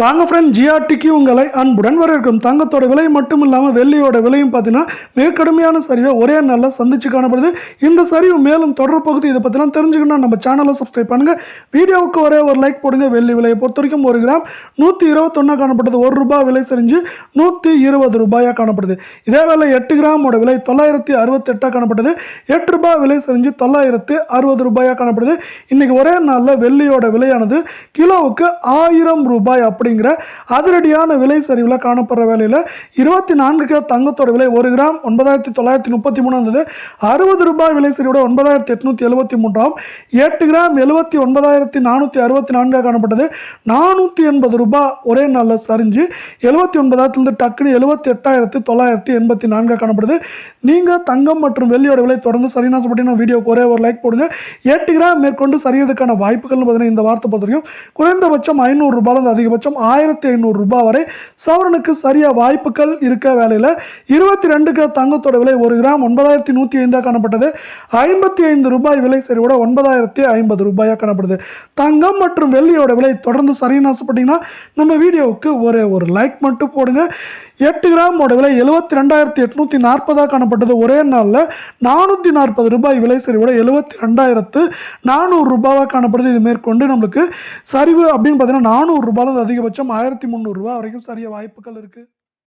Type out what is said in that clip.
வாங்க ஃப்ரெண்ட் ஜிஆர்டிக்கு உங்களை அன்புடன் வரவேற்கும். தங்கத்தோட விலை மட்டும் இல்லாமல் வெள்ளியோட விலையும் பார்த்தீங்கன்னா மிக கடுமையான சரிவை ஒரே நாளில் சந்திச்சு காணப்படுது. இந்த சரிவு மேலும் தொடர் பகுதி இதை பற்றிலாம் தெரிஞ்சுக்கணும் நம்ம சேனலை சப்ஸ்கிரைப் பண்ணுங்கள் வீடியோவுக்கு ஒரே ஒரு லைக் போடுங்க. வெள்ளி விலையை பொறுத்த வரைக்கும் ஒரு கிராம் நூற்றி இருபத்தொன்னா காணப்படுது. ஒரு ரூபாய் விலை செஞ்சு நூற்றி இருபது ரூபாயாக காணப்படுது. இதே வேலை எட்டு கிராமோட விலை தொள்ளாயிரத்தி அறுபத்தெட்டாக காணப்படுது. எட்டு ரூபாய் விலை செஞ்சு தொள்ளாயிரத்து அறுபது ரூபாயாக காணப்படுது. இன்றைக்கி ஒரே நாளில் வெள்ளியோட விலையானது கிலோவுக்கு ஆயிரம் ரூபாய் அப்படிங்கிற அதிரடியான விலை சரிவில் காணப்படுற வேலையில் இருபத்தி நான்கு கிலோ தங்கத்தோட விலை ஒரு கிராம் ஒன்பதாயிரத்தி தொள்ளாயிரத்தி முப்பத்தி மூணு இருந்தது அறுபது ரூபாய் விலை சரிவோட ஒன்பதாயிரத்தி எட்நூற்றி எழுபத்தி மூன்றாம். எட்டு கிராம் எழுபத்தி ஒன்பதாயிரத்தி நானூற்றி அறுபத்தி நான்காக காணப்பட்டது. நானூற்றி எண்பது ரூபாய் ஒரே நாளில் சரிஞ்சு எழுபத்தி ஒன்பதாயிரத்துலேருந்து டக்குனு எழுபத்தி எட்டாயிரத்தி தொள்ளாயிரத்தி எண்பத்தி நான்காக காணப்படுது. நீங்கள் தங்கம் மற்றும் வெள்ளியோட விலை தொடர்ந்து சரியான பற்றி வீடியோக்கு ஒரே ஒரு லைக் போடுங்க. எட்டு கிராம் மேற்கொண்டு சரியதுக்கான வாய்ப்புகள்னு பார்த்தீங்கன்னா இந்த வார்த்தை பொறுத்த வரைக்கும் குறைந்தபட்சம் ஐநூறு ரூபாயிலிருந்து அதிகபட்சம் ஆயிரத்தி ஐநூறு ரூபாய் வரை சவரனுக்கு சரியா வாய்ப்புகள் இருக்க வேலையில். இருபத்தி ரெண்டுக்கு தங்கத்தோட விலை ஒரு கிராம் ஒன்பதாயிரத்தி நூற்றி ஐந்தாக காணப்பட்டது. ஐம்பத்தி ஐந்து ரூபாய் விலை சரிவோட ஒன்பதாயிரத்தி ஐம்பது ரூபாயாக காணப்படுது. தங்கம் மற்றும் வெள்ளியோட விலை தொடர்ந்து சரின்னு ஆசைப்பட்டீங்கன்னா நம்ம வீடியோவுக்கு ஒரு ஒரு லைக் மட்டும் போடுங்க. எட்டு கிராமோட விலை எழுபத்தி ரெண்டாயிரத்தி எட்நூற்றி நாற்பதாக காணப்பட்டது. ஒரே நாளில் நானூற்றி நாற்பது ரூபாய் விலை சரிவோட எழுபத்தி ரெண்டாயிரத்து நானூறு ரூபாவாக காணப்படுது. இது மேற்கொண்டு நம்மளுக்கு சரிவு அப்படின்னு பார்த்தீங்கன்னா நானூறு ரூபாயிலிருந்து அதிகபட்சம் ஆயிரத்தி முந்நூறுரூவா வரைக்கும் சரிய வாய்ப்புகள் இருக்குது